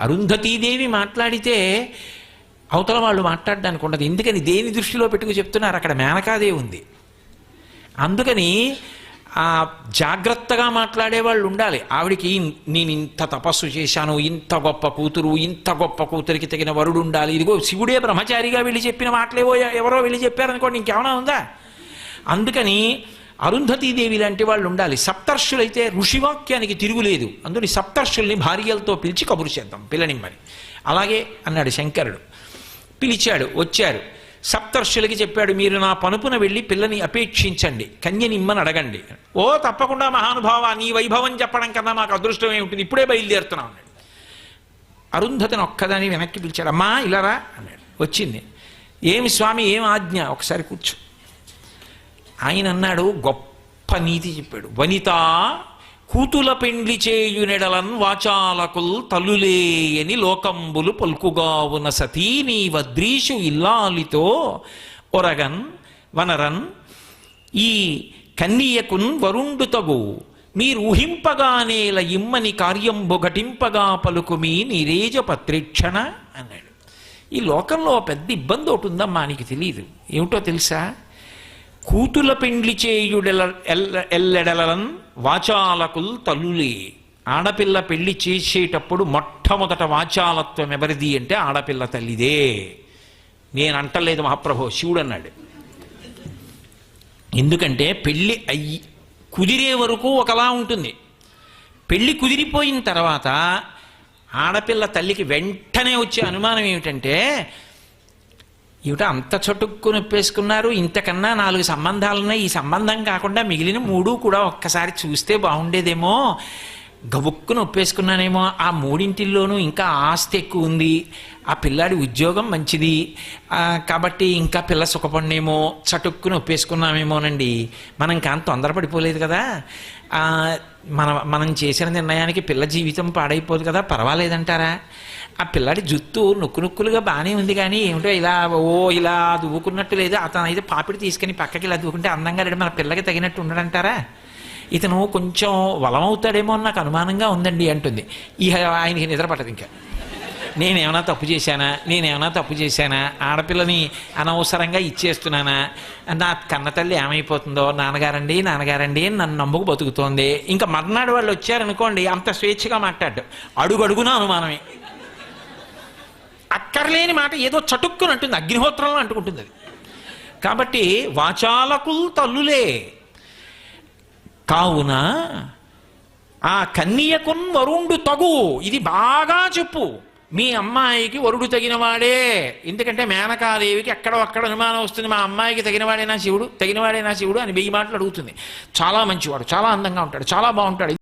అరుంధతీదేవి మాట్లాడితే అవతల వాళ్ళు మాట్లాడడానికి ఉండదు. ఎందుకని? దేని దృష్టిలో పెట్టుకు చెప్తున్నారు? అక్కడ మేనకాదేవి ఉంది. అందుకని ఆ జాగ్రత్తగా మాట్లాడే వాళ్ళు ఉండాలి. ఆవిడికి నేను ఇంత తపస్సు చేశాను ఇంత గొప్ప కూతురు ఇంత గొప్ప కూతురికి తగిన వరుడు ఉండాలి. ఇదిగో శివుడే బ్రహ్మచారిగా వెళ్ళి చెప్పిన మాటలేవో ఎవరో వెళ్ళి చెప్పారనుకోండి ఇంకేమైనా ఉందా? అందుకని అరుంధతీదేవి లాంటి వాళ్ళు ఉండాలి. సప్తర్షులైతే ఋషివాక్యానికి తిరుగులేదు. అందుని సప్తర్షుల్ని భార్యలతో పిలిచి కబురు చేద్దాం. పిల్లనిమ్మని. అలాగే అన్నాడు శంకరుడు. పిలిచాడు వచ్చారు. సప్తర్షులకి చెప్పాడు మీరు నా పనుపున వెళ్ళి పిల్లని అపేక్షించండి. కన్యనిమ్మని అడగండి. ఓ తప్పకుండా మహానుభావ నీ వైభవం చెప్పడం కన్నా మాకు అదృష్టం ఏమిటి ఇప్పుడే బయలుదేరుతున్నాం. అన్నాడు. అరుంధతిని ఒక్కదాని వెనక్కి పిలిచాడు అమ్మా ఇలారా అన్నాడు. వచ్చింది. ఏమి స్వామి ఏం ఆజ్ఞ? ఒకసారి కూర్చో. ఆయన అన్నాడు గొప్ప నీతి చెప్పాడు. వనిత కూతుల పెండ్లి చేయునెడలన్ వాచాలకుల్ తలులేయని లోకంబులు పలుకుగావున సతీ నీ వద్రీషు ఇల్లాలితో ఒరగన్ వనరన్ ఈ కన్నియకున్ వరుండు తగు. మీరు ఊహింపగానేల ఇమ్మని కార్యంబు ఘటింపగా పలుకుమి నీరేజ పత్రిక్షణ అన్నాడు. ఈ లోకంలో పెద్ద ఇబ్బంది ఒకటి ఉందమ్మా నీకు తెలియదు ఏమిటో తెలుసా? కూతుల పెండ్లి చేయుడెల ఎల్లెడలన్ వాచాలకుల్ తల్లులే. ఆడపిల్ల పెళ్ళి చేసేటప్పుడు మొట్టమొదట వాచాలత్వం ఎవరిది అంటే ఆడపిల్ల తల్లిదే. నేను అంటలేదు మహాప్రభు శివుడు అన్నాడు ఎందుకంటే పెళ్ళి అయ్యి కుదిరే వరకు ఒకలా ఉంటుంది. పెళ్ళి కుదిరిపోయిన తర్వాత ఆడపిల్ల తల్లికి వెంటనే వచ్చే అనుమానం ఏమిటంటే ఏమిటో? అంత చటుక్కుని నొప్పేసుకున్నారు ఇంతకన్నా నాలుగు సంబంధాలున్నాయి. ఈ సంబంధం కాకుండా మిగిలిన మూడు కూడా ఒక్కసారి చూస్తే బాగుండేదేమో. గబుక్కు నొప్పేసుకున్నానేమో ఆ మూడింటిల్లోనూ ఇంకా ఆస్తి ఎక్కువ ఉంది. ఆ పిల్లాడి ఉద్యోగం మంచిది. కాబట్టి ఇంకా పిల్ల సుఖపడినేమో చటుక్కు నొప్పేసుకున్నామేమోనండి మనం కానీ తొందరపడిపోలేదు కదా. మన మనం చేసిన నిర్ణయానికి పిల్ల జీవితం పాడైపోదు కదా పర్వాలేదంటారా? ఆ పిల్లాడి జుత్తు నొక్కు నొక్కులుగా బాగానే ఉంది కానీ ఏమిటో ఇలా ఓ ఇలా దువ్వుకున్నట్టు లేదు. అతను అయితే పాపిడి తీసుకుని పక్కకి ఇలా దువ్వుకుంటే అందంగా లేడు. మన పిల్లకి తగినట్టు ఉండడంటారా? ఇతను కొంచెం వలమవుతాడేమో అని నాకు అనుమానంగా ఉందండి అంటుంది. ఇక ఆయనకి నిద్ర పట్టదు ఇంకా. నేనేమైనా తప్పు చేశానా? నేనేమైనా తప్పు చేశానా? ఆడపిల్లని అనవసరంగా ఇచ్చేస్తున్నానా? నా కన్న తల్లి ఏమైపోతుందో? నాన్నగారండి నాన్నగారండి నన్ను నమ్ముకు బతుకుతోంది. ఇంకా మర్నాడు వాళ్ళు వచ్చారనుకోండి అంత స్వేచ్ఛగా మాట్లాడు అడుగు అడుగునా అనుమానమే. అక్కర్లేని మాట ఏదో చటుక్కునంటుంది అగ్నిహోత్రంలో అంటుకుంటుంది అది. కాబట్టి వాచాలకుల్ తల్లులే. కావున ఆ కన్యకున్ వరుండు తగు. ఇది బాగా చెప్పు. మీ అమ్మాయికి వరుడు తగినవాడే. ఎందుకంటే మేనకాదేవికి ఎక్కడో అక్కడ అనుమానం వస్తుంది. మా అమ్మాయికి తగినవాడేనా శివుడు? తగినవాడేనా శివుడు? అని వెయ్యి మాటలు అడుగుతుంది. చాలా మంచివాడు. చాలా అందంగా ఉంటాడు. చాలా బాగుంటాడు.